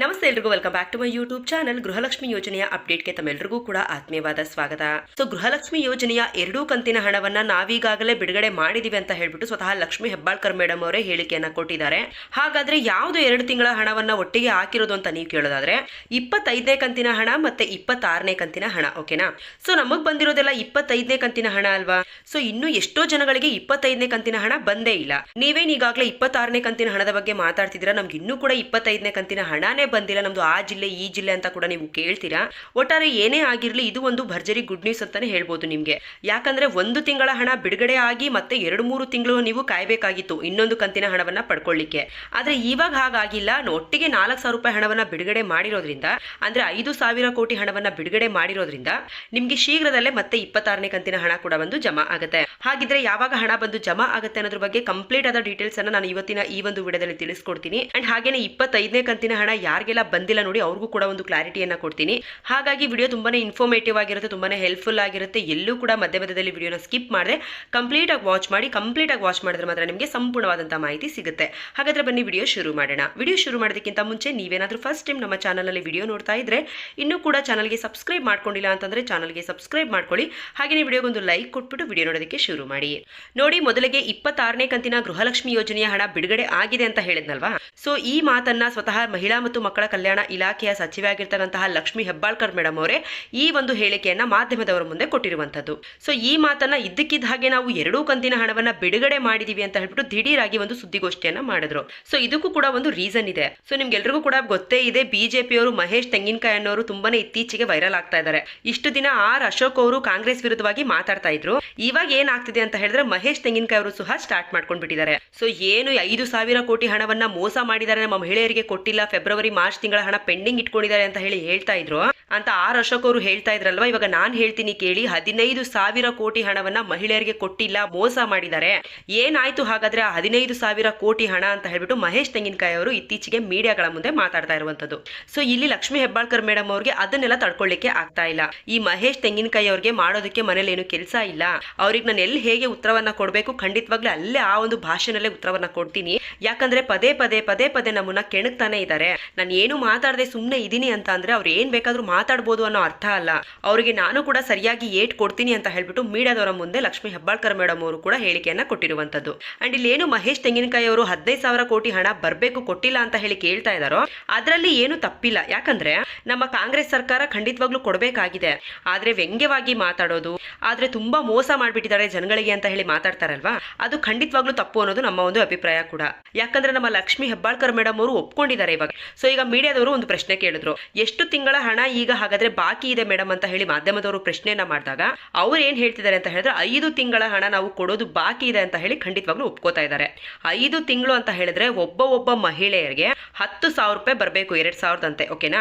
ನಮಸ್ತೆ ಎಲ್ರಿಗೂ welcome back to my YouTube channel Gruhalakshmi ಯೋಜನೆಯ ಅಪ್ಡೇಟ್ಗೆ ತಮ್ಮೆಲ್ಲರಿಗೂ ಕೂಡ ಆತ್ಮೀಯವಾದ ಸ್ವಾಗತ. ಸೊ ಗೃಹಲಕ್ಷ್ಮಿ ಯೋಜನೆಯ ಎರಡೂ ಕಂತಿನ ಹಣವನ್ನ ನಾವೀಗಾಗಲೇ ಬಿಡುಗಡೆ ಮಾಡಿದೀವಿ ಅಂತ ಹೇಳ್ಬಿಟ್ಟು ಸ್ವತಃ ಲಕ್ಷ್ಮಿ ಹೆಬ್ಬಾಳ್ಕರ್ ಮೇಡಮ್ ಅವರೇ ಹೇಳಿಕೆಯನ್ನ ಕೊಟ್ಟಿದ್ದಾರೆ. ಹಾಗಾದ್ರೆ ಯಾವುದು ಎರಡು ತಿಂಗಳ ಹಣವನ್ನ ಒಟ್ಟಿಗೆ ಹಾಕಿರೋದು ಅಂತ ನೀವು ಕೇಳೋದಾದ್ರೆ, ಇಪ್ಪತ್ತೈದನೇ ಕಂತಿನ ಹಣ ಮತ್ತೆ ಇಪ್ಪತ್ತಾರನೇ ಕಂತಿನ ಹಣ ಓಕೆನಾ ಸೊ ನಮಗ್ ಬಂದಿರೋದೆಲ್ಲ ಇಪ್ಪತ್ತೈದನೇ ಕಂತಿನ ಹಣ ಅಲ್ವಾ? ಸೊ ಇನ್ನು ಎಷ್ಟೋ ಜನಗಳಿಗೆ ಇಪ್ಪತ್ತೈದನೇ ಕಂತಿನ ಹಣ ಬಂದೇ ಇಲ್ಲ. ನೀವೇನ್ ಈಗಾಗಲೇ ಇಪ್ಪತ್ತಾರನೇ ಕಂತಿನ ಹಣದ ಬಗ್ಗೆ ಮಾತಾಡ್ತಿದ್ದೀರಾ? ನಮ್ಗೆ ಇನ್ನೂ ಕೂಡ ಇಪ್ಪತ್ತೈದನೇ ಕಂತಿನ ಹಣನೇ ಬಂದಿಲ್ಲ. ನಮ್ದು ಆ ಜಿಲ್ಲೆ, ಈ ಜಿಲ್ಲೆ ಅಂತ ಕೂಡ ನೀವು ಕೇಳ್ತೀರಾ? ಒಟ್ಟಾರೆ ಏನೇ ಆಗಿರ್ಲಿ ಇದು ಒಂದು ಭರ್ಜರಿ ಗುಡ್ ನ್ಯೂಸ್ ಅಂತಾನೆ ಹೇಳ್ಬೋದು ನಿಮ್ಗೆ. ಯಾಕಂದ್ರೆ ಒಂದು ತಿಂಗಳ ಹಣ ಬಿಡುಗಡೆ ಆಗಿ ಮತ್ತೆ ಎರಡು ಮೂರು ತಿಂಗಳು ನೀವು ಕಾಯಬೇಕಾಗಿತ್ತು ಇನ್ನೊಂದು ಕಂತಿನ ಹಣವನ್ನ ಪಡ್ಕೊಳ್ಳಿಕ್ಕೆ. ಆದ್ರೆ ಇವಾಗ ಹಾಗಾಗಿಲ್ಲ. ಒಟ್ಟಿಗೆ ನಾಲ್ಕು ಸಾವಿರ ರೂಪಾಯಿ ಹಣವನ್ನ ಬಿಡುಗಡೆ ಮಾಡಿರೋದ್ರಿಂದ, ಅಂದ್ರೆ ಐದು ಸಾವಿರ ಕೋಟಿ ಹಣವನ್ನ ಬಿಡುಗಡೆ ಮಾಡಿರೋದ್ರಿಂದ ನಿಮ್ಗೆ ಶೀಘ್ರದಲ್ಲೇ ಮತ್ತೆ ಇಪ್ಪತ್ತಾರನೇ ಕಂತಿನ ಹಣ ಕೂಡ ಬಂದು ಜಮಾ ಆಗುತ್ತೆ. ಹಾಗಿದ್ರೆ ಯಾವಾಗ ಹಣ ಬಂದು ಜಮಾ ಆಗುತ್ತೆ ಅನ್ನೋದ್ರ ಬಗ್ಗೆ ಕಂಪ್ಲೀಟ್ ಆದ ಡೀಟೇಲ್ಸ್ ಅನ್ನ ನಾನು ಇವತ್ತಿನ ಈ ಒಂದು ವಿಡಿಯೋದಲ್ಲಿ ತಿಳಿಸ್ಕೊಡ್ತೀನಿ. ಅಂಡ್ ಹಾಗೇನೆ ಇಪ್ಪತ್ತೈದನೇ ಕಂತಿನ ಹಣ ಯಾರಿಗೆಲ್ಲ ಬಂದಿಲ್ಲ ನೋಡಿ ಅವ್ರಿಗೂ ಕೂಡ ಒಂದು ಕ್ಲಾರಿಟಿಯನ್ನು ಕೊಡ್ತೀನಿ. ಹಾಗಾಗಿ ವಿಡಿಯೋ ತುಂಬಾನೇ ಇನ್ಫಾರ್ಮೇಟಿವ್ ಆಗಿರುತ್ತೆ, ತುಂಬಾನೇ ಹೆಲ್ಪ್ಫುಲ್ ಆಗಿರುತ್ತೆ. ಎಲ್ಲೂ ಕೂಡ ಮಧ್ಯ ಮಧ್ಯದಲ್ಲಿ ವಿಡಿಯೋನ ಸ್ಕಿಪ್ ಮಾಡದೆ ಕಂಪ್ಲೀಟ್ ಆಗಿ ವಾಚ್ ಮಾಡಿ ಕಂಪ್ಲೀಟ್ ಆಗಿ ವಾಚ್ ಮಾಡಿದ್ರೆ ಮಾತ್ರ ನಿಮಗೆ ಸಂಪೂರ್ಣವಾದಂತಹ ಮಾಹಿತಿ ಸಿಗುತ್ತೆ. ಹಾಗಾದ್ರೆ ಬನ್ನಿ ವಿಡಿಯೋ ಶುರು ಮಾಡೋಣ. ವಿಡಿಯೋ ಶುರು ಮಾಡೋದಕ್ಕಿಂತ ಮುಂಚೆ ನೀವೇನಾದರೂ ಫಸ್ಟ್ ಟೈಮ್ ನಮ್ಮ ಚಾನಲಲ್ಲಿ ವಿಡಿಯೋ ನೋಡ್ತಾ ಇದ್ರೆ, ಇನ್ನೂ ಕೂಡ ಚಾನಲ್ಗೆ ಸಬ್ಸ್ಕ್ರೈಬ್ ಮಾಡ್ಕೊಂಡಿಲ್ಲ ಅಂತಂದ್ರೆ ಚಾನಲ್ಗೆ ಸಬ್ಸ್ಕ್ರೈಬ್ ಮಾಡ್ಕೊಳ್ಳಿ. ಹಾಗೆಯೇ ವಿಡಿಯೋಗೊಂದು ಲೈಕ್ ಕೊಟ್ಬಿಟ್ಟು ವಿಡಿಯೋ ನೋಡೋದಕ್ಕೆ ಶುರು ಮಾಡಿ. ನೋಡಿ, ಮೊದಲಿಗೆ ಇಪ್ಪತ್ತಾರನೇ ಕಂತಿನ ಗೃಹಲಕ್ಷ್ಮಿ ಯೋಜನೆಯ ಹಣ ಬಿಡುಗಡೆ ಆಗಿದೆ ಅಂತ ಹೇಳಿದ್ನಲ್ವಾ? ಸೊ ಈ ಮಾತನ್ನ ಸ್ವತಃ ಮಹಿಳಾ ಮತ್ತು ಮಕ್ಕಳ ಕಲ್ಯಾಣ ಇಲಾಖೆಯ ಸಚಿವ ಆಗಿರ್ತಕ್ಕಂತಹ ಲಕ್ಷ್ಮಿ ಹೆಬ್ಬಾಳ್ಕರ್ ಮೇಡಮ್ ಅವರೇ ಈ ಒಂದು ಹೇಳಿಕೆಯನ್ನ ಮಾಧ್ಯಮದವರ ಮುಂದೆ ಕೊಟ್ಟಿರುವಂತದ್ದು ಸೊ ಈ ಮಾತನ್ನ ಇದ್ದಕ್ಕಿದ್ದ ಹಾಗೆ ನಾವು ಎರಡೂ ಕಂತಿನ ಹಣವನ್ನ ಬಿಡುಗಡೆ ಮಾಡಿದೀವಿ ಅಂತ ಹೇಳ್ಬಿಟ್ಟು ದಿಢೀರಾಗಿ ಒಂದು ಸುದ್ದಿಗೋಷ್ಠಿಯನ್ನ ಮಾಡಿದ್ರು. ಸೊ ಇದಕ್ಕೂ ಕೂಡ ಒಂದು ರೀಸನ್ ಇದೆ. ಸೊ ನಿಮ್ಗೆಲ್ರಿಗೂ ಕೂಡ ಗೊತ್ತೇ ಇದೆ, ಬಿಜೆಪಿಯವರು ಮಹೇಶ್ ತೆಂಗಿನಕಾಯಿ ಅನ್ನೋರು ತುಂಬಾನೇ ಇತ್ತೀಚೆಗೆ ವೈರಲ್ ಆಗ್ತಾ ಇದ್ದಾರೆ. ಇಷ್ಟು ದಿನ ಆರ್ ಅಶೋಕ್ ಅವರು ಕಾಂಗ್ರೆಸ್ ವಿರುದ್ಧವಾಗಿ ಮಾತಾಡ್ತಾ ಇದ್ರು. ಇವಾಗ ಏನಾಗ್ತಿದೆ ಅಂತ ಹೇಳಿದ್ರೆ ಮಹೇಶ್ ತೆಂಗಿನಕಾಯಿ ಅವರು ಸಹ ಸ್ಟಾರ್ಟ್ ಮಾಡ್ಕೊಂಡ್ಬಿಟ್ಟಿದ್ದಾರೆ. ಸೊ ಏನು ಐದು ಸಾವಿರ ಕೋಟಿ ಹಣವನ್ನ ಮೋಸ ಮಾಡಿದ್ದಾರೆ ನಮ್ಮ ಮಹಿಳೆಯರಿಗೆ ಕೊಟ್ಟಿಲ್ಲ ಫೆಬ್ರವರಿ ಮಾರ್ಚ್ ತಿಂಗಳ ಹಣ ಪೆಂಡಿಂಗ್ ಇಟ್ಕೊಂಡಿದ್ದಾರೆ ಅಂತ ಹೇಳಿ ಹೇಳ್ತಾ ಇದ್ರು. ಅಂತ ಆ ಅಶೋಕ್ ಅವರು ಹೇಳ್ತಾ ಇದ್ರಲ್ವಾ? ಇವಾಗ ನಾನ್ ಹೇಳ್ತೀನಿ ಕೇಳಿ, ಹದಿನೈದು ಸಾವಿರ ಕೋಟಿ ಹಣವನ್ನ ಮಹಿಳೆಯರಿಗೆ ಕೊಟ್ಟಿಲ್ಲ, ಮೋಸ ಮಾಡಿದ್ದಾರೆ. ಏನಾಯ್ತು ಹಾಗಾದ್ರೆ ಆ ಹದಿನೈದು ಸಾವಿರ ಕೋಟಿ ಹಣ ಅಂತ ಹೇಳ್ಬಿಟ್ಟು ಮಹೇಶ್ ತೆಂಗಿನಕಾಯಿ ಅವರು ಇತ್ತೀಚೆಗೆ ಮೀಡಿಯಾಗಳ ಮುಂದೆ ಮಾತಾಡ್ತಾ ಇರುವಂತದ್ದು ಸೊ ಇಲ್ಲಿ ಲಕ್ಷ್ಮಿ ಹೆಬ್ಬಾಳ್ಕರ್ ಮೇಡಮ್ ಅವ್ರಿಗೆ ಅದನ್ನೆಲ್ಲ ತಡ್ಕೊಳ್ಳಿಕ್ಕೆ ಆಗ್ತಾ ಇಲ್ಲ. ಈ ಮಹೇಶ್ ತೆಂಗಿನಕಾಯಿ ಅವ್ರಿಗೆ ಮಾಡೋದಕ್ಕೆ ಮನೇಲಿ ಏನು ಕೆಲಸ ಇಲ್ಲ. ಅವ್ರಿಗೆ ನಾನು ಎಲ್ಲಿ ಹೇಗೆ ಉತ್ತರವನ್ನ ಕೊಡಬೇಕು, ಖಂಡಿತವಾಗ್ಲೂ ಅಲ್ಲೇ ಆ ಒಂದು ಭಾಷೆನಲ್ಲೇ ಉತ್ತರವನ್ನ ಕೊಡ್ತೀನಿ. ಯಾಕಂದ್ರೆ ಪದೇ ಪದೇ ಪದೇ ಪದೇ ನಮ್ಮನ್ನ ಕೆಣಕ್ತಾನೆ ಇದ್ದಾರೆ. ನಾನು ಏನು ಮಾತಾಡದೆ ಸುಮ್ಮನೆ ಇದೀನಿ ಅಂತ ಅಂದ್ರೆ ಅವ್ರು ಏನ್ ಬೇಕಾದ್ರೂ ಮಾತಾಡ್ಬೋದು ಅನ್ನೋ ಅರ್ಥ ಅಲ್ಲ. ಅವರಿಗೆ ನಾನು ಕೂಡ ಸರಿಯಾಗಿ ಏಟ್ ಕೊಡ್ತೀನಿ ಅಂತ ಹೇಳ್ಬಿಟ್ಟು ಮೀಡಿಯಾದವರ ಮುಂದೆ ಲಕ್ಷ್ಮಿ ಹೆಬ್ಬಾಳ್ಕರ್ ಮೇಡಮ್ ಅವರು ಕೂಡ ಹೇಳಿಕೆಯನ್ನ ಕೊಟ್ಟಿರುವಂತದ್ದು. ಅಂಡ್ ಇಲ್ಲಿ ಏನು ಮಹೇಶ್ ತೆಂಗಿನಕಾಯಿ ಅವರು ಹದಿನೈದು ಸಾವಿರ ಕೋಟಿ ಹಣ ಬರಬೇಕು ಕೊಟ್ಟಿಲ್ಲ ಅಂತ ಹೇಳಿ ಕೇಳ್ತಾ ಇದಾರೋ, ಅದರಲ್ಲಿ ಏನು ತಪ್ಪಿಲ್ಲ. ಯಾಕಂದ್ರೆ ನಮ್ಮ ಕಾಂಗ್ರೆಸ್ ಸರ್ಕಾರ ಖಂಡಿತವಾಗ್ಲೂ ಕೊಡಬೇಕಾಗಿದೆ. ಆದ್ರೆ ವ್ಯಂಗ್ಯವಾಗಿ ಮಾತಾಡೋದು, ಆದ್ರೆ ತುಂಬಾ ಮೋಸ ಮಾಡಿಬಿಟ್ಟಿದ್ದಾರೆ ಜನಗಳಿಗೆ ಅಂತ ಹೇಳಿ ಮಾತಾಡ್ತಾರಲ್ವಾ? ಅದು ಖಂಡಿತವಾಗ್ಲೂ ತಪ್ಪು ಅನ್ನೋದು ನಮ್ಮ ಒಂದು ಅಭಿಪ್ರಾಯ ಕೂಡ. ಯಾಕಂದ್ರೆ ನಮ್ಮ ಲಕ್ಷ್ಮಿ ಹೆಬ್ಬಾಳ್ಕರ್ ಮೇಡಮ್ ಅವರು ಒಪ್ಕೊಂಡಿದ್ದಾರೆ ಇವಾಗ. ಸೊ ಈಗ ಮೀಡಿಯಾದವರು ಒಂದು ಪ್ರಶ್ನೆ ಕೇಳಿದ್ರು. ಎಷ್ಟು ತಿಂಗಳ ಹಣ ಈಗ ಹಾಗಾದ್ರೆ ಬಾಕಿ ಇದೆ ಮೇಡಮ್ ಅಂತ ಹೇಳಿ ಮಾಧ್ಯಮದವರು ಪ್ರಶ್ನೆಯನ್ನ ಮಾಡಿದಾಗ ಅವ್ರು ಏನ್ ಹೇಳ್ತಿದ್ದಾರೆ ಅಂತ ಹೇಳಿದ್ರೆ ಐದು ತಿಂಗಳ ಹಣ ನಾವು ಕೊಡೋದು ಬಾಕಿ ಇದೆ ಅಂತ ಹೇಳಿ ಖಂಡಿತವಾಗ್ಲೂ ಒಪ್ಕೋತಾ ಇದ್ದಾರೆ. ಐದು ತಿಂಗಳು ಅಂತ ಹೇಳಿದ್ರೆ ಒಬ್ಬ ಒಬ್ಬ ಮಹಿಳೆಯರಿಗೆ ಹತ್ತು ಸಾವಿರ ರೂಪಾಯಿ ಬರಬೇಕು, ಎರಡ್ ಸಾವಿರದಂತೆ, ಓಕೆನಾ?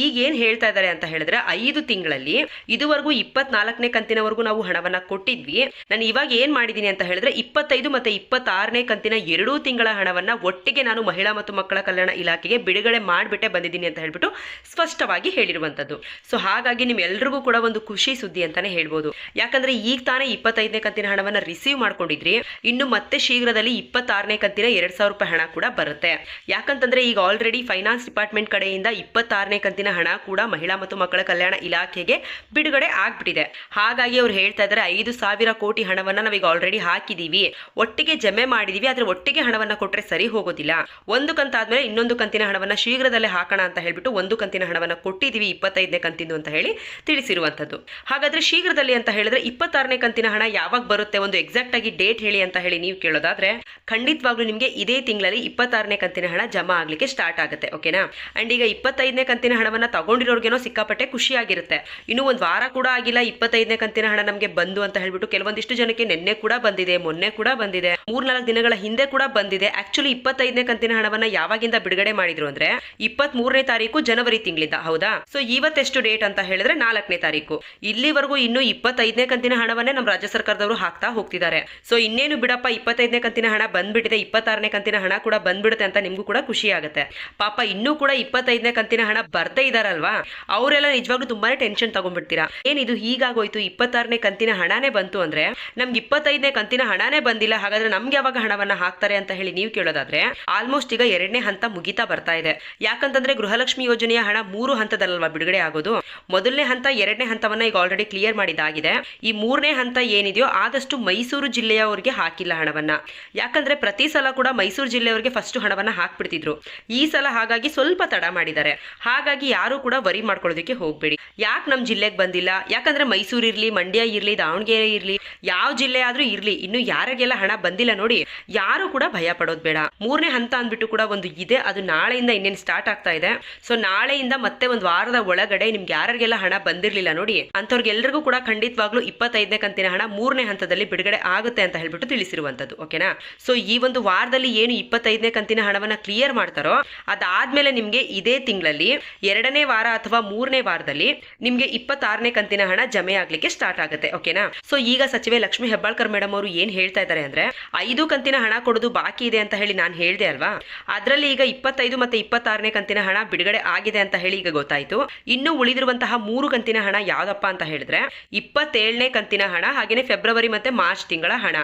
ಈಗ ಏನ್ ಹೇಳ್ತಾ ಇದ್ದಾರೆ ಅಂತ ಹೇಳಿದ್ರೆ ಐದು ತಿಂಗಳಲ್ಲಿ ಇದುವರೆಗೂ ಇಪ್ಪತ್ನಾಲ್ಕನೇ ಕಂತಿನವರೆಗೂ ನಾವು ಹಣವನ್ನ ಕೊಟ್ಟಿದ್ವಿ. ನಾನು ಇವಾಗ ಏನ್ ಮಾಡಿದೀನಿ ಅಂತ ಹೇಳಿದ್ರೆ ಇಪ್ಪತ್ತೈದು ಮತ್ತೆ ಇಪ್ಪತ್ತಾರನೇ ಕಂತಿನ ಎರಡೂ ತಿಂಗಳ ಹಣವನ್ನ ಒಟ್ಟಿಗೆ ನಾನು ಮಹಿಳಾ ಮತ್ತು ಮಕ್ಕಳ ಕಲ್ಯಾಣ ಇಲಾಖೆಗೆ ಬಿಡುಗಡೆ ಮಾಡಿಬಿಟ್ಟೆ ಬಂದಿದ್ದೀನಿ ಅಂತ ಹೇಳ್ಬಿಟ್ಟು ಸ್ಪಷ್ಟವಾಗಿ ಹೇಳಿರುವಂತದ್ದು ಸೊ ಹಾಗಾಗಿ ನಿಮ್ಮೆಲ್ರಿಗೂ ಕೂಡ ಒಂದು ಖುಷಿ ಸುದ್ದಿ ಅಂತಾನೆ ಹೇಳ್ಬೋದು. ಯಾಕಂದ್ರೆ ಈಗ ತಾನೇ ಇಪ್ಪತ್ತೈದನೇ ಕಂತಿನ ಹಣವನ್ನು ರಿಸೀವ್ ಮಾಡ್ಕೊಂಡಿದ್ರಿ. ಇನ್ನು ಮತ್ತೆ ಶೀಘ್ರದಲ್ಲಿ ಇಪ್ಪತ್ತಾರನೇ ಕಂತಿನ ಎರಡ್ ಸಾವಿರ ರೂಪಾಯಿ ಹಣ ಕೂಡ ಬರುತ್ತೆ. ಯಾಕಂತಂದ್ರೆ ಈಗ ಆಲ್ರೆಡಿ ಫೈನಾನ್ಸ್ ಡಿಪಾರ್ಟ್ಮೆಂಟ್ ಕಡೆಯಿಂದ ಇಪ್ಪತ್ತಾರನೇ ಕಂತಿನ ಹಣ ಕೂಡ ಮಹಿಳಾ ಮತ್ತು ಮಕ್ಕಳ ಕಲ್ಯಾಣ ಇಲಾಖೆಗೆ ಬಿಡುಗಡೆ ಆಗ್ಬಿಟ್ಟಿದೆ. ಹಾಗಾಗಿ ಅವ್ರು ಹೇಳ್ತಾ ಇದ್ದಾರೆ, ಐದು ಸಾವಿರ ಕೋಟಿ ಹಣವನ್ನ ನಾವೀಗ ಆಲ್ರೆಡಿ ಹಾಕಿದೀವಿ. ಒಟ್ಟಿಗೆ ಜಮೆ ಮಾಡಿದೀವಿ, ಆದ್ರೆ ಒಟ್ಟಿಗೆ ಹಣವನ್ನ ಕೊಟ್ರೆ ಸರಿ ಹೋಗೋದಿಲ್ಲ. ಒಂದು ಕಂತಾದ್ಮೇಲೆ ಇನ್ನೊಂದು ಕಂತಿನ ಹಣವನ್ನ ಶೀಘ್ರದಲ್ಲೇ ಹಾಕೋಣ ಅಂತ ಹೇಳ್ಬಿಟ್ಟು ಒಂದು ಕಂತಿನ ಹಣವನ್ನ ಕೊಟ್ಟಿದೀವಿ ಇಪ್ಪತ್ತೈದನೇ ಕಂತಿಂದು ಅಂತ ಹೇಳಿ ತಿಳಿಸಿರುವಂಥದ್ದು. ಹಾಗಾದ್ರೆ ಶೀಘ್ರದಲ್ಲಿ ಅಂತ ಹೇಳಿದ್ರೆ ಇಪ್ಪತ್ತಾರನೇ ಕಂತಿನ ಹಣ ಯಾವಾಗ ಬರುತ್ತೆ ಒಂದು ಎಕ್ಸಾಕ್ಟ್ ಆಗಿ ಡೇಟ್ ಹೇಳಿ ಅಂತ ಹೇಳಿ ನೀವು ಕೇಳೋದಾದ್ರೆ ಖಂಡಿತವಾಗ್ಲೂ ನಿಮಗೆ ಇದೇ ತಿಂಗಳಲ್ಲಿ ಇಪ್ಪತ್ತಾರನೇ ಕಂತಿನ ಹಣ ಜಮಾ ಆಗಲಿಕ್ಕೆ ಸ್ಟಾರ್ಟ್ ಆಗುತ್ತೆ ಓಕೆನಾ ಅಂಡ್ ಈಗ ಇಪ್ಪತ್ತೈದನೇ ಕಂತಿನ ಹಣವನ್ನ ತಗೊಂಡಿರೋರ್ಗೇನೋ ಸಿಕ್ಕಾಪಟ್ಟೆ ಖುಷಿಯಾಗಿರುತ್ತೆ ಇನ್ನು ಒಂದು ವಾರ ಕೂಡ ಆಗಿಲ್ಲ, ಇಪ್ಪತ್ತೈದನೇ ಕಂತಿನ ಹಣ ನಮಗೆ ಬಂದು ಅಂತ ಹೇಳ್ಬಿಟ್ಟು ಕೆಲವೊಂದಿಷ್ಟು ಜನಕ್ಕೆ ನಿನ್ನೆ ಕೂಡ ಬಂದಿದೆ, ಮೊನ್ನೆ ಕೂಡ ಬಂದಿದೆ, ಮೂರ್ನಾಲ್ಕು ದಿನಗಳ ಹಿಂದೆ ಕೂಡ ಬಂದಿದೆ. ಆಕ್ಚುಲಿ ಇಪ್ಪತ್ತೈದನೇ ಕಂತಿನ ಹಣವನ್ನ ಯಾವಾಗಿಂದ ಬಿಡುಗಡೆ ಮಾಡಿದ್ರು ಅಂದ್ರೆ ಇಪ್ಪತ್ತ್ ಮೂರನೇ ತಾರೀಕು ಜನವರಿ ತಿಂಗಳಿಂದ, ಹೌದಾ? ಸೊ ಈ ಇವತ್ತೆಷ್ಟು ಡೇಟ್ ಅಂತ ಹೇಳಿದ್ರೆ ನಾಲ್ಕನೇ ತಾರೀಕು. ಇಲ್ಲಿವರೆಗೂ ಇನ್ನು ಇಪ್ಪತ್ತೈದನೇ ಕಂತಿನ ಹಣವನ್ನೇ ನಮ್ಮ ರಾಜ್ಯ ಸರ್ಕಾರದವರು ಹಾಕ್ತಾ ಹೋಗ್ತಿದ್ದಾರೆ. ಸೊ ಇನ್ನೇನು ಬಿಡಪ್ಪ, ಇಪ್ಪತ್ತೈದನೇ ಕಂತಿನ ಹಣ ಬಂದ್ಬಿಟ್ಟಿದೆ, ಇಪ್ಪತ್ತಾರನೇ ಕಂತಿನ ಹಣ ಕೂಡ ಬಂದ್ಬಿಡುತ್ತೆ ಅಂತ ನಿಮ್ಗೂ ಕೂಡ ಖುಷಿ ಆಗುತ್ತೆ ಪಾಪ, ಇನ್ನೂ ಕೂಡ ಇಪ್ಪತ್ತೈದನೇ ಕಂತಿನ ಹಣ ಬರ್ತಾ ಇದಾರಲ್ವಾ? ಅವರೆಲ್ಲ ನಿಜವಾಗ್ಲೂ ತುಂಬಾನೇ ಟೆನ್ಷನ್ ತಗೊಂಡ್ಬಿಡ್ತೀರಾ? ಏನಿದು ಹೀಗಾಗೋಯ್ತು? ಇಪ್ಪತ್ತಾರನೇ ಕಂತಿನ ಹಣನೇ ಬಂತು ಅಂದ್ರೆ ನಮ್ಗೆ ಇಪ್ಪತ್ತೈದನೇ ಕಂತಿನ ಹಣನೇ ಬಂದಿಲ್ಲ. ಹಾಗಾದ್ರೆ ನಮ್ಗೆ ಯಾವಾಗ ಹಣವನ್ನ ಹಾಕ್ತಾರೆ ಅಂತ ಹೇಳಿ ನೀವು ಕೇಳೋದಾದ್ರೆ ಆಲ್ಮೋಸ್ಟ್ ಈಗ ಎರಡನೇ ಹಂತ ಮುಗಿತಾ ಬರ್ತಾ ಇದೆ. ಯಾಕಂತಂದ್ರೆ ಗೃಹಲಕ್ಷ್ಮಿ ಯೋಜನೆಯ ಹಣ ಮೂರು ಹಂತದಲ್ಲಲ್ವಾ ಬಿಡುಗಡೆ ಆಗೋದು. ಮೊದಲನೇ ಹಂತ, ಎರಡನೇ ಹಂತವನ್ನ ಈಗ ಆಲ್ರೆಡಿ ಕ್ಲಿಯರ್ ಮಾಡಿದಾಗಿದೆ ಈ ಮೂರನೇ ಹಂತ ಏನಿದೆಯೋ ಆದಷ್ಟು ಮೈಸೂರು ಜಿಲ್ಲೆಯವರಿಗೆ ಹಾಕಿಲ್ಲ ಹಣವನ್ನ. ಯಾಕಂದ್ರೆ ಪ್ರತಿ ಸಲ ಕೂಡ ಮೈಸೂರು ಜಿಲ್ಲೆಯವರಿಗೆ ಫಸ್ಟ್ ಹಣವನ್ನ ಹಾಕ್ಬಿಡ್ತಿದ್ರು. ಈ ಸಲ ಹಾಗಾಗಿ ಸ್ವಲ್ಪ ತಡ ಮಾಡಿದ್ದಾರೆ. ಹಾಗಾಗಿ ಯಾರು ಕೂಡ ವರಿ ಮಾಡ್ಕೊಳ್ಳೋದಕ್ಕೆ ಹೋಗ್ಬೇಡಿ. ಯಾಕೆ ನಮ್ಮ ಜಿಲ್ಲೆಗೆ ಬಂದಿಲ್ಲ? ಯಾಕಂದ್ರೆ ಮೈಸೂರು ಇರ್ಲಿ, ಮಂಡ್ಯ ಇರ್ಲಿ, ದಾವಣಗೆರೆ ಇರ್ಲಿ, ಯಾವ ಜಿಲ್ಲೆ ಆದ್ರೂ ಇರ್ಲಿ, ಇನ್ನು ಯಾರಿಗೆಲ್ಲ ಹಣ ಬಂದಿಲ್ಲ ನೋಡಿ, ಯಾರು ಕೂಡ ಭಯ ಪಡೋದು ಬೇಡ. ಮೂರನೇ ಹಂತ ಅಂದ್ಬಿಟ್ಟು ಕೂಡ ಒಂದು ಇದೆ. ಅದು ನಾಳೆಯಿಂದ ಇನ್ನೇನು ಸ್ಟಾರ್ಟ್ ಆಗ್ತಾ ಇದೆ. ಸೊ ನಾಳೆಯಿಂದ ಮತ್ತೆ ಒಂದು ವಾರದ ಒಳಗಡೆ ನಿಮ್ಗೆ ಯಾರಿಗೆಲ್ಲ ಹಣ ಬಂದಿರಲಿಲ್ಲ ನೋಡಿ ಅಂಥವ್ರಿಗೆಲ್ಲರಿಗೂ ಕೂಡ ಖಂಡಿತವಾಗ್ಲೂ ಇಪ್ಪತ್ತೈದನೇ ಕಂತಿನ ಹಣ ಮೂರನೇ ಹಂತದಲ್ಲಿ ಬಿಡುಗಡೆ ಆಗುತ್ತೆ ಅಂತ ಹೇಳ್ಬಿಟ್ಟು ತಿಳಿಸಿರುವಂತದ್ದು ಓಕೆನಾ ಸೊ ಈ ಒಂದು ವಾರದಲ್ಲಿ ಏನು ಇಪ್ಪತ್ತೈದನೇ ಕಂತಿನ ಹಣವನ್ನ ಕ್ಲಿಯರ್ ಮಾಡ್ತಾರೋ, ಅದಾದ್ಮೇಲೆ ನಿಮ್ಗೆ ಇದೇ ತಿಂಗಳಲ್ಲಿ ಎರಡನೇ ವಾರ ಅಥವಾ ಮೂರನೇ ವಾರದಲ್ಲಿ ನಿಮ್ಗೆ ಇಪ್ಪತ್ತಾರನೇ ಕಂತಿನ ಹಣ ಜಮೆ ಆಗ್ಲಿಕ್ಕೆ ಸ್ಟಾರ್ಟ್ ಆಗುತ್ತೆ ಓಕೆನಾ ಸೊ ಈಗ ಸಚಿವೆ ಲಕ್ಷ್ಮಿ ಹೆಬ್ಬಾಳ್ಕರ್ ಮೇಡಮ್ ಅವರು ಏನ್ ಹೇಳ್ತಾ ಇದ್ದಾರೆ ಅಂದ್ರೆ, ಐದು ಕಂತಿನ ಹಣ ಕೊಡೋದು ಬಾಕಿ ಇದೆ ಅಂತ ಹೇಳಿ ನಾನು ಹೇಳ್ದೆ ಅಲ್ವಾ? ಅದರಲ್ಲಿ ಈಗ ಇಪ್ಪತ್ತೈದು ಮತ್ತೆ ಇಪ್ಪತ್ತಾರನೇ ಕಂತಿನ ಹಣ ಬಿಡುಗಡೆ ಆಗಿದೆ ಅಂತ ಹೇಳಿ ಈಗ ಗೊತ್ತಾಯ್ತು. ಇನ್ನು ಉಳಿದಿರುವಂತಹ ಮೂರು ಕಂತಿನ ಹಣ ಯಾವ್ದಪ್ಪ ಅಂತ ಹೇಳಿದ್ರೆ ಇಪ್ಪತ್ತೇಳನೇ ಕಂತಿನ ಹಣ ಹಾಗೇನೆ ಫೆಬ್ರವರಿ ಮತ್ತೆ ಮಾರ್ಚ್ ತಿಂಗಳ ಹಣ.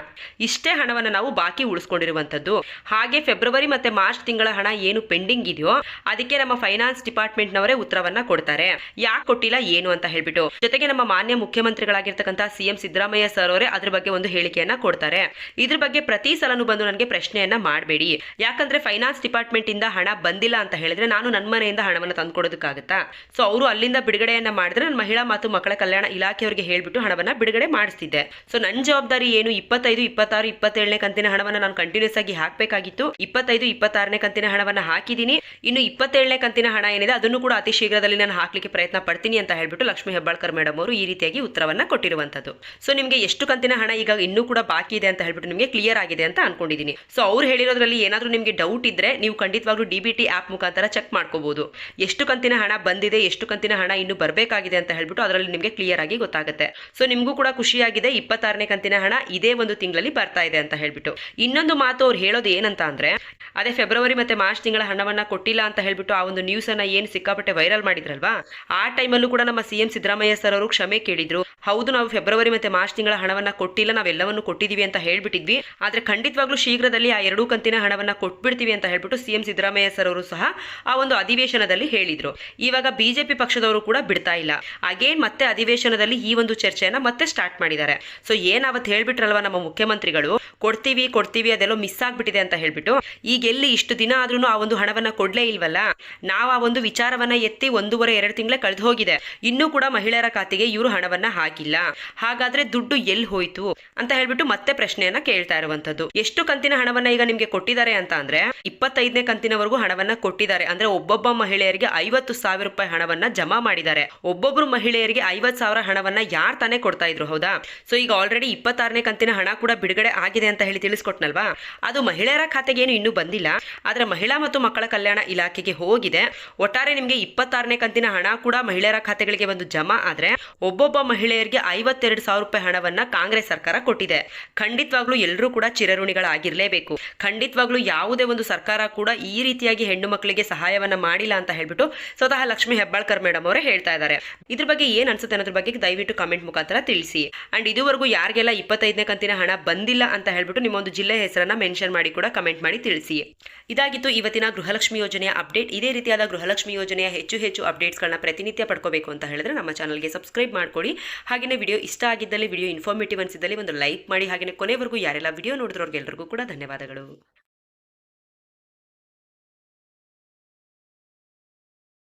ಇಷ್ಟೇ ಹಣವನ್ನು ನಾವು ಬಾಕಿ ಉಳಿಸ್ಕೊಂಡಿರುವಂತದ್ದು ಹಾಗೆ ಫೆಬ್ರವರಿ ಮತ್ತೆ ಮಾರ್ಚ್ ತಿಂಗಳ ಹಣ ಏನು ಪೆಂಡಿಂಗ್ ಇದೆಯೋ ಅದಕ್ಕೆ ನಮ್ಮ ಫೈನಾನ್ಸ್ ಡಿಪಾರ್ಟ್ಮೆಂಟ್ ನವರೇ ಉತ್ತರವನ್ನ ಕೊಡ್ತಾರೆ. ಯಾಕೆ ಕೊಟ್ಟಿಲ್ಲ, ಏನು ಅಂತ ಹೇಳ್ಬಿಟ್ಟು. ಜೊತೆಗೆ ನಮ್ಮ ಮಾನ್ಯ ಮುಖ್ಯಮಂತ್ರಿಗಳಾಗಿರ್ತಕ್ಕಂತಹ ಸಿಎಂ ಸಿದ್ದರಾಮಯ್ಯ ಸರ್ ಅವರೇ ಅದ್ರ ಬಗ್ಗೆ ಒಂದು ಹೇಳಿಕೆಯನ್ನ ಕೊಡ್ತಾರೆ. ಇದ್ರ ಬಗ್ಗೆ ಪ್ರತಿ ಸಲನು ಬಂದು ನನಗೆ ಪ್ರಶ್ನೆಯನ್ನ ಮಾಡಬೇಡಿ. ಯಾಕಂದ್ರೆ ಫೈನಾನ್ಸ್ ಡಿಪಾರ್ಟ್ಮೆಂಟ್ ಇಂದ ಹಣ ಬಂದಿಲ್ಲ ಅಂತ ಹೇಳಿದ್ರೆ ನಾನು ನನ್ನ ಮನೆಯಿಂದ ಹಣವನ್ನು ತಂದ್ಕೊಡೋದಕ್ಕಾಗತ್ತಾ? ಸೊ ಅವರು ಅಲ್ಲಿಂದ ಬಿಡುಗಡೆಯನ್ನ ಮಾಡಿದ್ರೆ ನಾನು ಮಹಿಳಾ ಮತ್ತು ಮಕ್ಕಳ ಕಲ್ಯಾಣ ಇಲಾಖೆಯವರಿಗೆ ಹೇಳ್ಬಿಟ್ಟು ಹಣವನ್ನ ಬಿಡುಗಡೆ ಮಾಡಿಸ್ತಿದ್ದೆ. ಸೊ ನನ್ನ ಜವಾಬ್ದಾರಿ ಏನು? ಇಪ್ಪತ್ತೈದು, ಇಪ್ಪತ್ತಾರು, ಇಪ್ಪತ್ತೇಳನೇ ಕಂತಿನ ಹಣವನ್ನ ನಾನು ಕಂಟಿನ್ಯೂಸ್ ಆಗಿ ಹಾಕಬೇಕಾಗಿತ್ತು. ಇಪ್ಪತ್ತೈದು, ಇಪ್ಪತ್ತಾರನೇ ಕಂತಿನ ಹಣವನ್ನ ಹಾಕಿದ್ದೀನಿ. ಇನ್ನು ಇಪ್ಪತ್ತೇಳನೇ ಕಂತಿನ ಹಣ ಏನಿದೆ, ಅದನ್ನು ಕೂಡ ಅತಿ ಶೀಘ್ರದಲ್ಲಿ ನಾನು ಹಾಕ್ಲಿಕ್ಕೆ ಪ್ರಯತ್ನ ಪಡ್ತೀನಿ ಅಂತ ಹೇಳ್ಬಿಟ್ಟು ಲಕ್ಷ್ಮಿ ಹೆಬ್ಬಾಳ್ಕರ್ ಮೇಡಮ್ ಅವರು ಈ ರೀತಿಯಾಗಿ ಉತ್ತರವನ್ನ ಕೊಟ್ಟಿರುವಂತದ್ದು. ಸೊ ನಿಮಗೆ ಎಷ್ಟು ಕಂತಿನ ಹಣ ಈಗ ಇನ್ನೂ ಕೂಡ ಬಾಕಿ ಇದೆ ಅಂತ ಹೇಳ್ಬಿಟ್ಟು ನಿಮಗೆ ಕ್ಲಿಯರ್ ಆಗಿದೆ ಅಂತ ಅನ್ಕೊಂಡಿದ್ದೀನಿ. ಸೊ ಅವ್ರು ಹೇಳಿರೋದ್ರಲ್ಲಿ ಏನಾದರೂ ನಿಮಗೆ ಡೌಟ್ ಇದ್ರೆ ನೀವು ಖಂಡಿತವಾಗ್ಲೂ ಡಿ ಬಿ ಟಿ ಆಪ್ ಮುಖಾಂತರ ಚೆಕ್ ಮಾಡ್ಕೋಬಹುದು ಎಷ್ಟು ಕಂತಿನ ಹಣ ಬಂದಿದೆ, ಎಷ್ಟು ಕಂತಿನ ಹಣ ಇನ್ನು ಬರಬೇಕಾಗಿದೆ ಅಂತ ಹೇಳ್ಬಿಟ್ಟು ಅದರಲ್ಲಿ ನಿಮಗೆ ಕ್ಲಿಯರ್ ಆಗಿ ಗೊತ್ತಾಗುತ್ತೆ. ಸೊ ನಿಮಗೂ ಕೂಡ ಖುಷಿಯಾಗಿದೆ ಇಪ್ಪತ್ತಾರನೇ ಕಂತಿನ ಹಣ ಇದೇ ಒಂದು ತಿಂಗಳಲ್ಲಿ ಬರ್ತಾ ಇದೆ ಅಂತ ಹೇಳ್ಬಿಟ್ಟು. ಇನ್ನೊಂದು ಮಾತು ಅವ್ರು ಹೇಳೋದು ಏನಂತ ಅಂದ್ರೆ, ಅದೇ ಫೆಬ್ರವರಿ ಮತ್ತೆ ಮಾರ್ಚ್ ತಿಂಗಳ ಹಣವನ್ನ ಕೊಟ್ಟಿಲ್ಲ ಅಂತ ಹೇಳ್ಬಿಟ್ಟು ಆ ಒಂದು ನ್ಯೂಸ್ ಅನ್ನ ಏನು ಸಿಕ್ಕಾಪಟ್ಟೆ ವೈರಲ್ ಮಾಡಿದ್ರಲ್ವಾ? ಆ ಟೈಮಲ್ಲೂ ಕೂಡ ನಮ್ಮ ಸಿಎಂ ಸಿದ್ದರಾಮಯ್ಯ ಸರ್ ಅವರು ಕ್ಷಮೆ ಕೇಳಿದ್ರು. ಹೌದು, ನಾವು ಫೆಬ್ರವರಿ ಮತ್ತೆ ಮಾರ್ಚ್ ತಿಂಗಳ ಹಣವನ್ನ ಕೊಟ್ಟಿಲ್ಲ, ನಾವೆಲ್ಲವನ್ನು ಕೊಟ್ಟಿದೀವಿ ಅಂತ ಹೇಳ್ಬಿಟ್ಟಿದ್ವಿ. ಆದ್ರೆ ಖಂಡಿತವಾಗ್ಲೂ ಶೀಘ್ರದಲ್ಲಿ ಆ ಎರಡೂ ಕಂತಿನ ಹಣವನ್ನ ಕೊಟ್ಬಿಡ್ತೀವಿ ಅಂತ ಹೇಳ್ಬಿಟ್ಟು ಸಿಎಂ ಸಿದ್ದರಾಮಯ್ಯ ಸರ್ ಅವರು ಸಹ ಆ ಒಂದು ಅಧಿವೇಶನದಲ್ಲಿ ಹೇಳಿದ್ರು. ಇವಾಗ ಬಿಜೆಪಿ ಪಕ್ಷದವರು ಕೂಡ ಬಿಡ್ತಾ ಇಲ್ಲ. ಅಗೇನ್ ಮತ್ತೆ ಅಧಿವೇಶನದಲ್ಲಿ ಈ ಒಂದು ಚರ್ಚೆಯನ್ನ ಮತ್ತೆ ಸ್ಟಾರ್ಟ್ ಮಾಡಿದ್ದಾರೆ. ಸೊ ಏನ್ ಅವತ್ತು ಹೇಳ್ಬಿಟ್ರಲ್ವಾ ನಮ್ಮ ಮುಖ್ಯಮಂತ್ರಿಗಳು? ಕೊಡ್ತೀವಿ ಕೊಡ್ತೀವಿ, ಅದೆಲ್ಲೋ ಮಿಸ್ ಆಗ್ಬಿಟ್ಟಿದೆ ಅಂತ ಹೇಳ್ಬಿಟ್ಟು. ಈಗ ಎಲ್ಲಿ ಇಷ್ಟು ದಿನ ಆದ್ರೂ ಆ ಒಂದು ಹಣವನ್ನ ಕೊಡ್ಲೇ ಇಲ್ವಲ್ಲ? ನಾವು ಆ ಒಂದು ವಿಚಾರವನ್ನ ಎತ್ತಿ ಒಂದೂವರೆ, ಎರಡು ತಿಂಗಳ ಕಳೆದು ಹೋಗಿದೆ. ಇನ್ನೂ ಕೂಡ ಮಹಿಳೆಯರ ಖಾತೆಗೆ ಇವರು ಹಣವನ್ನ ಹಾಕಿಲ್ಲ. ಹಾಗಾದ್ರೆ ದುಡ್ಡು ಎಲ್ಲಿ ಹೋಯ್ತು? ಅಂತ ಹೇಳ್ಬಿಟ್ಟು ಮತ್ತೆ ಪ್ರಶ್ನೆಯನ್ನ ಕೇಳ್ತಾ ಇರುವಂತದ್ದು ಎಷ್ಟು ಕಂತಿನ ಹಣವನ್ನ ಈಗ ನಿಮ್ಗೆ ಕೊಟ್ಟಿದ್ದಾರೆ ಅಂತ ಅಂದ್ರೆ, ಇಪ್ಪತ್ತೈದನೇ ಕಂತಿನವರೆಗೂ ಹಣವನ್ನ ಕೊಟ್ಟಿದ್ದಾರೆ. ಅಂದ್ರೆ ಒಬ್ಬೊಬ್ಬ ಮಹಿಳೆಯರಿಗೆ ಐವತ್ತು ಸಾವಿರ ರೂಪಾಯಿ ಹಣವನ್ನ ಜಮಾ ಮಾಡಿದ್ದಾರೆ. ಒಬ್ಬೊಬ್ರು ಮಹಿಳೆಯರಿಗೆ ಐವತ್ ಸಾವಿರ ಹಣವನ್ನ ಯಾರ್ ತಾನೇ ಕೊಡ್ತಾ ಇದ್ರು, ಹೌದಾ? ಸೊ ಈಗ ಆಲ್ರೆಡಿ ಇಪ್ಪತ್ತಾರನೇ ಕಂತಿನ ಹಣ ಕೂಡ ಬಿಡುಗಡೆ ಆಗಿದೆ ಅಂತ ಹೇಳಿ ತಿಳಿಸ್ಕೊಟ್ನಲ್ವಾ? ಅದು ಮಹಿಳೆಯರ ಖಾತೆಗೆ ಏನು ಇನ್ನೂ ಬಂದಿಲ್ಲ. ಆದ್ರೆ ಮಹಿಳಾ ಮತ್ತು ಮಕ್ಕಳ ಕಲ್ಯಾಣ ಇಲಾಖೆಗೆ ಹೋಗಿದೆ. ಒಟ್ಟಾರೆ ನಿಮಗೆ ಇಪ್ಪತ್ತಾರನೇ ಕಂತಿನ ಹಣ ಕೂಡ ಮಹಿಳೆಯರ ಖಾತೆಗಳಿಗೆ ಒಂದು ಜಮಾ ಆದ್ರೆ ಒಬ್ಬೊಬ್ಬ ಮಹಿಳೆಯರಿಗೆ ಐವತ್ತೆರಡು ಸಾವಿರ ರೂಪಾಯಿ ಹಣವನ್ನ ಕಾಂಗ್ರೆಸ್ ಸರ್ಕಾರ ಕೊಟ್ಟಿದೆ. ಖಂಡಿತವಾಗ್ಲೂ ಎಲ್ಲರೂ ಕೂಡ ಚಿರಋಣಿಗಳಾಗಿರ್ಲೇಬೇಕು. ಖಂಡಿತವಾಗ್ಲೂ ಯಾವುದೇ ಒಂದು ಸರ್ಕಾರ ಕೂಡ ಈ ರೀತಿಯಾಗಿ ಹೆಣ್ಣು ಮಕ್ಕಳಿಗೆ ಸಹಾಯವನ್ನ ಮಾಡಿಲ್ಲ ಅಂತ ಹೇಳ್ಬಿಟ್ಟು ಸ್ವತಃ ಲಕ್ಷ್ಮಿ ಹೆಬ್ಬಾಳ್ಕರ್ ಮೇಡಮ್ ಅವರೇ ಹೇಳ್ತಾ ಇದ್ದಾರೆ. ಇದ್ರ ಬಗ್ಗೆ ಏನ್ ಅನ್ಸುತ್ತೆ ಅನ್ನೋದ್ರ ಬಗ್ಗೆ ದಯವಿಟ್ಟು ಕಮೆಂಟ್ ಮುಖಾಂತರ ತಿಳಿಸಿ. ಅಂಡ್ ಇದುವರೆಗೂ ಯಾರಿಗೆಲ್ಲ ಇಪ್ಪತ್ತೈದನೇ ಕಂತಿನ ಹಣ ಬಂದಿಲ್ಲ ಅಂತ ಹೇಳ್ಬಿಟ್ಟು ನಿಮ್ಮ ಒಂದು ಜಿಲ್ಲೆ ಹೆಸರನ್ನ ಮೆನ್ಷನ್ ಮಾಡಿ ಕೂಡ ಕಮೆಂಟ್ ಮಾಡಿ ತಿಳಿಸಿ. ಇದಾಗಿತ್ತು ಇವತ್ತಿನ ಗೃಹಲಕ್ಷ್ಮಿ ಯೋಜನೆಯ ಅಪ್ಡೇಟ್ ಇದೇ ರೀತಿಯಾದ ಗೃಹಲಕ್ಷ್ಮಿ ಯೋಜನೆಯ ಹೆಚ್ಚು ಹೆಚ್ಚು ಅಪ್ಡೇಟ್ಸ್ಗಳನ್ನ ಪ್ರತಿನಿತ್ಯ ಪಡ್ಕೋಬೇಕು ಅಂತ ಹೇಳಿದ್ರೆ ನಮ್ಮ ಚಾನಲ್ಗೆ ಸಬ್ಸ್ಕ್ರೈಬ್ ಮಾಡ್ಕೊಳ್ಳಿ ಹಾಗೆಯೇ ವಿಡಿಯೋ ಇಷ್ಟ ಆಗಿದ್ದಲ್ಲಿ ವಿಡಿಯೋ ಇನ್ಫಾರ್ಮೇಟಿವ್ ಅನಿಸಿದಲ್ಲಿ ಒಂದು ಲೈಕ್ ಮಾಡಿ. ಹಾಗೆಯೇ ಕೊನೆವರೆಗೂ ಯಾರೆಲ್ಲ ವಿಡಿಯೋ ನೋಡಿದ್ರವ್ರಿಗೆಲ್ಲರಿಗೂ ಕೂಡ ಧನ್ಯವಾದಗಳು.